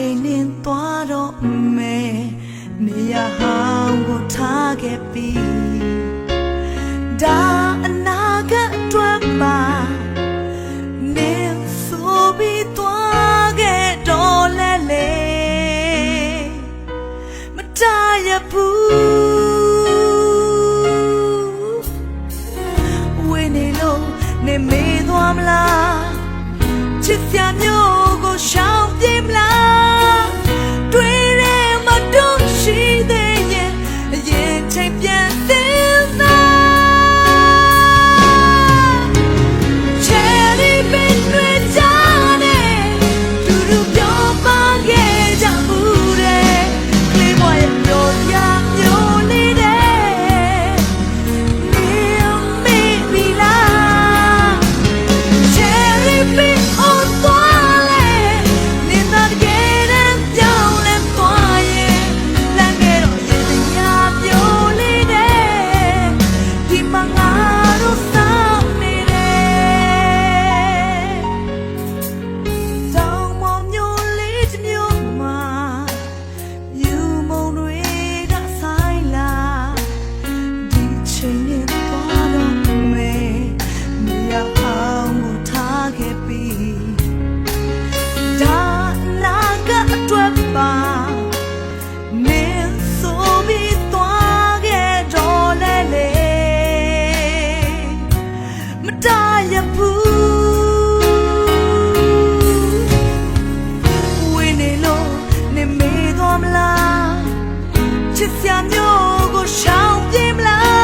ချိန်နှင်းသွားတော့မယ်နေရာဟောင်းကိုထားခဲ့ပြီဒါအနာဂတ်အတွက်ပါနေဆိုပြီးသွားခဲ့တော့လဲလေမတားရဘူးဝင်းနေလို့နေမေးသွားမလားချစ်စရာ ချင်းမြင်သွားတော့မေမြေအောင်မထားခဲ့ပြီဒါနာကအတွက်ပါမင်းဆိုပြီးသွားခဲ့တော့လဲလေမတားရဘူးဝင်နေလို့နေမေးတော့မလားချစ်စရာမျိုးကိုရှောင်ပြေးမလား